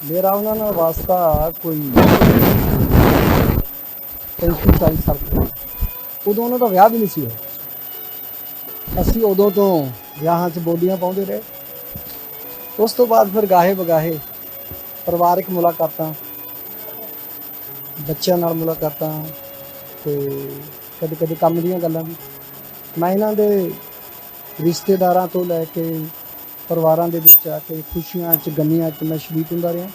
ਮੇਰਾ ਉਹਨਾਂ ਨਾਲ ਵਾਸਤਾ ਕੋਈ 35 40 ਸਾਲ ਪਹਿਲਾਂ ਉਦੋਂ ਉਹਨਾਂ ਦਾ ਵਿਆਹ ਵੀ ਨਹੀਂ ਸੀ ਹੋਇਆ। ਅਸੀਂ ਉਦੋਂ ਤੋਂ ਵਿਆਹਾਂ 'ਚ ਬੋਲੀਆਂ ਪਾਉਂਦੇ ਰਹੇ। ਉਸ ਤੋਂ ਬਾਅਦ ਫਿਰ ਗਾਹੇ ਬਗਾਹੇ ਪਰਿਵਾਰਕ ਮੁਲਾਕਾਤਾਂ, ਬੱਚਿਆਂ ਨਾਲ ਮੁਲਾਕਾਤਾਂ ਤੇ ਕਦੇ ਕਦੇ ਕੰਮ ਦੀਆਂ ਗੱਲਾਂ ਵੀ। ਮੈਂ ਇਹਨਾਂ ਦੇ ਰਿਸ਼ਤੇਦਾਰਾਂ ਤੋਂ ਲੈ ਕੇ ਪਰਿਵਾਰਾਂ ਦੇ ਵਿੱਚ ਆ ਕੇ ਖੁਸ਼ੀਆਂ 'ਚ, ਗਮੀਆਂ 'ਚ ਮੈਂ ਸ਼ਰੀਕ ਹੁੰਦਾ ਰਿਹਾ।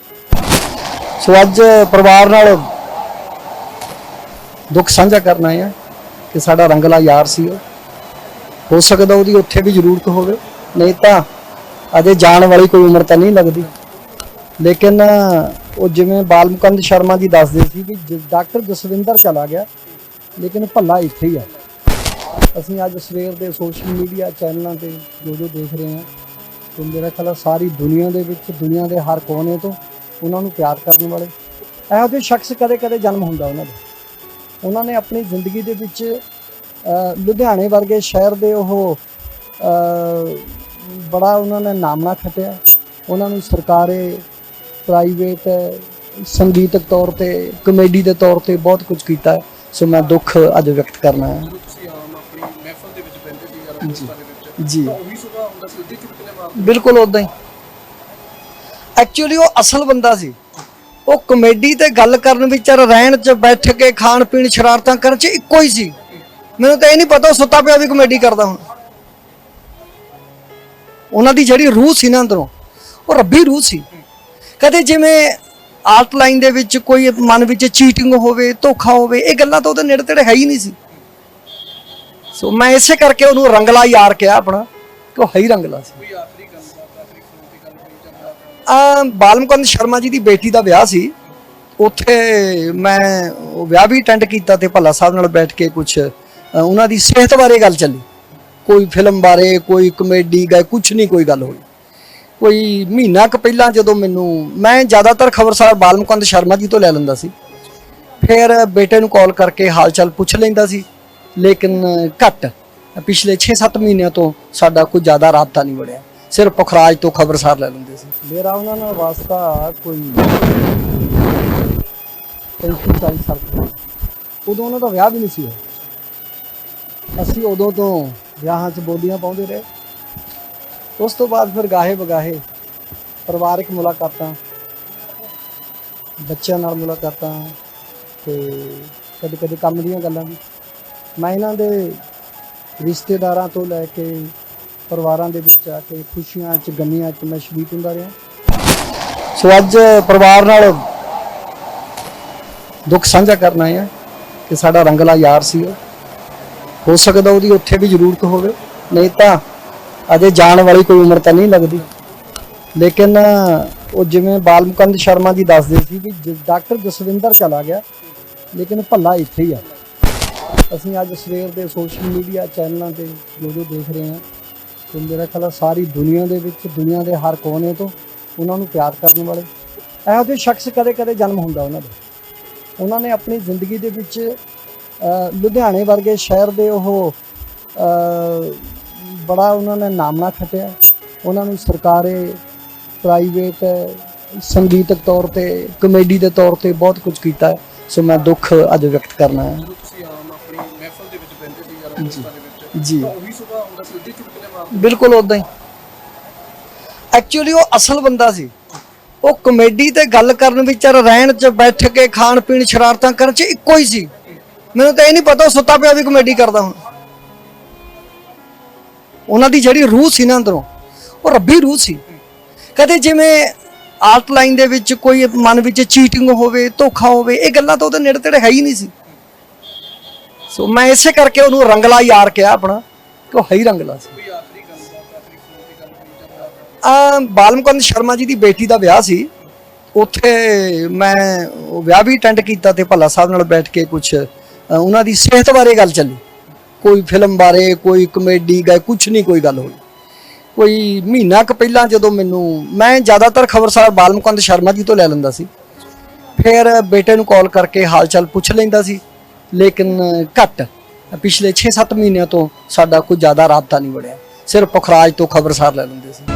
ਸੋ ਅੱਜ ਪਰਿਵਾਰ ਨਾਲ ਦੁੱਖ ਸਾਂਝਾ ਕਰਨਾ ਆ ਕਿ ਸਾਡਾ ਰੰਗਲਾ ਯਾਰ ਸੀ ਉਹ। ਹੋ ਸਕਦਾ ਉਹਦੀ ਉੱਥੇ ਵੀ ਜ਼ਰੂਰਤ ਹੋਵੇ, ਨਹੀਂ ਤਾਂ ਅਜੇ ਜਾਣ ਵਾਲੀ ਕੋਈ ਉਮਰ ਤਾਂ ਨਹੀਂ ਲੱਗਦੀ। ਲੇਕਿਨ ਉਹ ਜਿਵੇਂ ਬਾਲਮਕੰਦ ਸ਼ਰਮਾ ਜੀ ਦੱਸਦੇ ਸੀ ਕਿ ਜ- ਡਾਕਟਰ ਜਸਵਿੰਦਰ ਚਲਾ ਗਿਆ, ਲੇਕਿਨ ਭੱਲਾ ਇੱਥੇ ਹੀ ਆ। ਅਸੀਂ ਅੱਜ ਸਵੇਰ ਦੇ ਸੋਸ਼ਲ ਮੀਡੀਆ ਚੈਨਲਾਂ ਤੇ ਜੋ ਜੋ ਦੇਖ ਰਹੇ ਹਾਂ। ਤੇ ਮੇਰਾ ਖਿਆਲ ਆ ਸਾਰੀ ਦੁਨੀਆ ਦੇ ਵਿੱਚ ਦੁਨੀਆ ਦੇ ਹਰ ਕੋਨੇ ਤੋਂ ਉਹਨਾਂ ਨੂੰ ਪਿਆਰ ਕਰਨ ਵਾਲੇ। ਇਹੋ ਜਿਹੇ ਸ਼ਖਸ ਕਦੇ-ਕਦੇ ਜਨਮ ਹੁੰਦਾ ਉਹਨਾਂ ਦਾ। ਉਹਨਾਂ ਨੇ ਆਪਣੀ ਜ਼ਿੰਦਗੀ ਦੇ ਵਿੱਚ ਲੁਧਿਆਣੇ ਵਰਗੇ ਸ਼ਹਿਰ ਦੇ ਉਹ ਬੜਾ ਉਹਨਾਂ ਨੇ ਨਾਮਣਾ ਖਟਿਆ। ਉਹਨਾਂ ਨੂੰ ਸਰਕਾਰੇ ਪ੍ਰਾਈਵੇਟ ਸੰਗੀਤਕ ਤੌਰ ਤੇ ਕਮੇਡੀ ਦੇ ਤੌਰ ਤੇ ਬਹੁਤ ਕੁਝ ਕੀਤਾ। ਸੋ ਮੈਂ ਦੁੱਖ ਅੱਜ ਵਿਅਕਤ ਕਰਨਾ ਹੈ। ਵਿੱਚ ਜੀ ਤਾਂ ਉਹੀ ਚੁਟਕਲੇ ਮਾਰਦੇ ਬਿਲਕੁਲ ਉਦਾਂ ਹੀ। ਐਕਚੁਅਲੀ ਉਹ ਅਸਲ ਬੰਦਾ ਸੀ। ਉਹ ਕਮੇਡੀ ਤੇ ਗੱਲ ਕਰਨ ਵਿਚਾਰ ਰਹਿਣ ਚ ਬੈਠ ਕੇ ਖਾਣ ਪੀਣ ਸ਼ਰਾਰਤਾਂ ਕਰਨ ਚ ਇੱਕੋ ਹੀ ਸੀ। ਮੈਨੂੰ ਤਾਂ ਇਹ ਨਹੀਂ ਪਤਾ ਉਹ ਸੁੱਤਾ ਪਿਆ ਵੀ ਕਮੇਡੀ ਕਰਦਾ ਹੁਣ। ਉਹਨਾਂ ਦੀ ਜਿਹੜੀ ਰੂਹ ਸੀ ਨਾ ਅੰਦਰੋਂ, ਉਹ ਰੱਬੀ ਰੂਹ ਸੀ। ਕਦੇ ਜਿਵੇਂ ਆਰਟ ਲਾਈਨ ਦੇ ਵਿੱਚ ਕੋਈ ਮਨ ਵਿੱਚ ਚੀਟਿੰਗ ਹੋਵੇ, ਧੋਖਾ ਹੋਵੇ, ਇਹ ਗੱਲਾਂ ਤਾਂ ਉਹਦੇ ਨੇੜੇ ਤੇੜੇ ਹੈ ਹੀ ਨਹੀਂ ਸੀ। ਸੋ ਮੈਂ ਇਸੇ ਕਰਕੇ ਉਹਨੂੰ ਰੰਗਲਾ ਯਾਰ ਕਿਹਾ ਆਪਣਾ। ਕਿ ਉਹ ਹੈ ਰੰਗਲਾ ਸੀ ਕੋਈ ਆਖਰੀ ਗੱਲ ਆਖਰੀ ਫੋਨ ਦੀ ਗੱਲ ਕੋਈ ਚੰਗਾ ਆ ਬਾਲਮਕੰਦ ਸ਼ਰਮਾ ਜੀ ਦੀ ਬੇਟੀ ਦਾ ਵਿਆਹ ਸੀ। ਉੱਥੇ ਮੈਂ ਉਹ ਵਿਆਹ ਵੀ ਅਟੈਂਡ ਕੀਤਾ ਤੇ ਭੱਲਾ ਸਾਹਿਬ ਨਾਲ ਬੈਠ ਕੇ ਕੁਝ ਉਹਨਾਂ ਦੀ ਸਿਹਤ ਬਾਰੇ ਗੱਲ ਚੱਲੀ। ਕੋਈ ਫਿਲਮ ਬਾਰੇ, ਕੋਈ ਕਮੇਡੀ ਗਏ ਕੁਝ ਨਹੀਂ, ਕੋਈ ਗੱਲ ਹੋਈ। ਕੋਈ ਮਹੀਨਾ ਕੁ ਪਹਿਲਾਂ ਜਦੋਂ ਮੈਨੂੰ, ਮੈਂ ਜ਼ਿਆਦਾਤਰ ਖਬਰਸਾਰ ਬਾਲਮਕੰਦ ਸ਼ਰਮਾ ਜੀ ਤੋਂ ਲੈ ਲੈਂਦਾ ਸੀ। ਫਿਰ ਬੇਟੇ ਨੂੰ ਕਾਲ ਕਰਕੇ ਹਾਲ ਚਾਲ ਪੁੱਛ ਲੈਂਦਾ ਸੀ। ਲੇਕਿਨ ਘੱਟ। ਪਿਛਲੇ 6-7 ਮਹੀਨਿਆਂ ਤੋਂ ਸਾਡਾ ਕੋਈ ਜ਼ਿਆਦਾ ਰਾਬਤਾ ਨਹੀਂ ਬਣਿਆ ਸਿਰਫ ਪੁਖਰਾਜ ਤੋਂ ਖਬਰਸਾਰ ਲੈ ਲੈਂਦੇ ਸੀ। ਮੇਰਾ ਉਹਨਾਂ ਨਾਲ ਵਾਸਤਾ ਕੋਈ 35 40 ਸਾਲ ਪਹਿਲਾਂ ਉਦੋਂ ਉਹਨਾਂ ਦਾ ਵਿਆਹ ਵੀ ਨਹੀਂ ਸੀ ਹੋਇਆ। ਅਸੀਂ ਉਦੋਂ ਤੋਂ ਵਿਆਹਾਂ 'ਚ ਬੋਲੀਆਂ ਪਾਉਂਦੇ ਰਹੇ। ਉਸ ਤੋਂ ਬਾਅਦ ਫਿਰ ਗਾਹੇ ਬਗਾਹੇ ਪਰਿਵਾਰਕ ਮੁਲਾਕਾਤਾਂ, ਬੱਚਿਆਂ ਨਾਲ ਮੁਲਾਕਾਤਾਂ ਤੇ ਕਦੇ ਕਦੇ ਕੰਮ ਦੀਆਂ ਗੱਲਾਂ ਵੀ। ਮੈਂ ਇਹਨਾਂ ਦੇ ਰਿਸ਼ਤੇਦਾਰਾਂ ਤੋਂ ਲੈ ਕੇ ਪਰਿਵਾਰਾਂ ਦੇ ਵਿੱਚ ਆ ਕੇ ਖੁਸ਼ੀਆਂ 'ਚ, ਗਮੀਆਂ 'ਚ ਮੈਂ ਸ਼ਰੀਕ ਹੁੰਦਾ ਰਿਹਾ। ਸੋ ਅੱਜ ਪਰਿਵਾਰ ਨਾਲ ਦੁੱਖ ਸਾਂਝਾ ਕਰਨਾ ਹੈ ਕਿ ਸਾਡਾ ਰੰਗਲਾ ਯਾਰ ਸੀ ਹੋ ਸਕਦਾ ਉਹਦੀ ਉੱਥੇ ਵੀ ਜ਼ਰੂਰਤ ਹੋਵੇ, ਨਹੀਂ ਤਾਂ ਅਜੇ ਜਾਣ ਵਾਲੀ ਕੋਈ ਉਮਰ ਤਾਂ ਨਹੀਂ ਲੱਗਦੀ। ਲੇਕਿਨ ਉਹ ਜਿਵੇਂ ਬਾਲਮਕੰਦ ਸ਼ਰਮਾ ਜੀ ਦੱਸਦੇ ਸੀ ਕਿ ਜ- ਡਾਕਟਰ ਜਸਵਿੰਦਰ ਚਲਾ ਗਿਆ, ਲੇਕਿਨ ਭੱਲਾ ਇੱਥੇ ਹੀ ਆ। ਅਸੀਂ ਅੱਜ ਸਵੇਰ ਦੇ ਸੋਸ਼ਲ ਮੀਡੀਆ ਚੈਨਲਾਂ ਤੇ ਜੋ ਜੋ ਦੇਖ ਰਹੇ ਹਾਂ ਤੇ ਮੇਰਾ ਖਿਆਲ ਆ ਸਾਰੀ ਦੁਨੀਆ ਦੇ ਵਿੱਚ, ਦੁਨੀਆ ਦੇ ਹਰ ਕੋਨੇ ਤੋਂ ਉਹਨਾਂ ਨੂੰ ਪਿਆਰ ਕਰਨ ਵਾਲੇ, ਇਹੋ ਜਿਹੇ ਸ਼ਖਸ ਕਦੇ-ਕਦੇ ਜਨਮ ਹੁੰਦਾ ਉਹਨਾਂ ਦਾ। ਉਹਨਾਂ ਨੇ ਆਪਣੀ ਜ਼ਿੰਦਗੀ ਦੇ ਵਿੱਚ ਲੁਧਿਆਣੇ ਵਰਗੇ ਸ਼ਹਿਰ ਦੇ ਉਹ ਬੜਾ ਉਹਨਾਂ ਨੇ ਨਾਮਣਾ ਖਟਿਆ। ਉਹਨਾਂ ਨੂੰ ਸਰਕਾਰੇ ਪ੍ਰਾਈਵੇਟ ਸੰਗੀਤਕ ਤੌਰ ਤੇ ਕਮੇਡੀ ਦੇ ਤੌਰ ਤੇ ਬਹੁਤ ਕੁਝ ਕੀਤਾ। ਸੋ ਮੈਂ ਦੁੱਖ ਅੱਜ ਵਿਅਕਤ ਕਰਨਾ ਹੈ ਜਦੋਂ ਤੁਸੀਂ ਆਮ ਆਪਣੀ ਮਹਿਫਲ ਦੇ ਵਿੱਚ ਬੈਠੇ ਜੀ। ਬਿਲਕੁਲ ਉਦਾਂ ਹੀ। ਐਕਚੁਅਲੀ ਉਹ ਅਸਲ ਬੰਦਾ ਸੀ। ਉਹ ਕਮੇਡੀ ਤੇ ਗੱਲ ਕਰਨ ਵਿਚਾਰ ਰਹਿਣ ਚ ਬੈਠ ਕੇ ਖਾਣ ਪੀਣ ਸ਼ਰਾਰਤਾਂ ਕਰਨ ਚ ਇੱਕੋ ਹੀ ਸੀ। ਮੈਨੂੰ ਤਾਂ ਇਹ ਨਹੀਂ ਪਤਾ ਉਹ ਸੁੱਤਾ ਪਿਆ ਵੀ ਕਮੇਡੀ ਕਰਦਾ ਹੁਣ। ਉਹਨਾਂ ਦੀ ਜਿਹੜੀ ਰੂਹ ਸੀ ਨਾ ਅੰਦਰੋਂ, ਉਹ ਰੱਬੀ ਰੂਹ ਸੀ। ਕਦੇ ਜਿਵੇਂ ਆਰਟ ਲਾਈਨ ਦੇ ਵਿੱਚ ਕੋਈ ਮਨ ਵਿੱਚ ਚੀਟਿੰਗ ਹੋਵੇ, ਧੋਖਾ ਹੋਵੇ, ਇਹ ਗੱਲਾਂ ਤਾਂ ਉਹਦੇ ਨੇੜੇ ਤੇੜੇ ਹੈ ਹੀ ਨਹੀਂ ਸੀ। ਸੋ ਮੈਂ ਇਸੇ ਕਰਕੇ ਉਹਨੂੰ ਰੰਗਲਾ ਯਾਰ ਕਿਹਾ ਆਪਣਾ ਕਿ ਉਹ ਹੈ ਹੀ ਰੰਗਲਾ ਸੀ। ਆ ਬਾਲਮਕੰਦ ਸ਼ਰਮਾ ਜੀ ਦੀ ਬੇਟੀ ਦਾ ਵਿਆਹ ਸੀ। ਉੱਥੇ ਮੈਂ ਉਹ ਵਿਆਹ ਵੀ ਅਟੈਂਡ ਕੀਤਾ ਤੇ ਭੱਲਾ ਸਾਹਿਬ ਨਾਲ ਬੈਠ ਕੇ ਕੁਝ ਉਹਨਾਂ ਦੀ ਸਿਹਤ ਬਾਰੇ ਗੱਲ ਚੱਲੀ। ਕੋਈ ਫਿਲਮ ਬਾਰੇ ਕੋਈ ਕਮੇਡੀ ਗਏ ਕੁਝ ਨਹੀਂ ਕੋਈ ਗੱਲ ਹੋਈ। ਕੋਈ ਮਹੀਨਾ ਕੁ ਪਹਿਲਾਂ ਜਦੋਂ ਮੈਨੂੰ ਮੈਂ ਜ਼ਿਆਦਾਤਰ ਖਬਰਸਾਰ ਬਾਲਮਕੰਦ ਸ਼ਰਮਾ ਜੀ ਤੋਂ ਲੈ ਲੈਂਦਾ ਸੀ। ਫਿਰ ਬੇਟੇ ਨੂੰ ਕਾਲ ਕਰਕੇ ਹਾਲ ਚਾਲ ਪੁੱਛ ਲੈਂਦਾ ਸੀ। ਲੇਕਿਨ ਘੱਟ। ਪਿਛਲੇ 6-7 ਮਹੀਨਿਆਂ ਤੋਂ ਸਾਡਾ ਕੋਈ ਜ਼ਿਆਦਾ ਰਾਬਤਾ ਨਹੀਂ ਬਣਿਆ ਸਿਰਫ ਪਖਰਾਜ ਤੋਂ ਖਬਰਸਾਰ ਲੈ ਲੈਂਦੇ ਸੀ।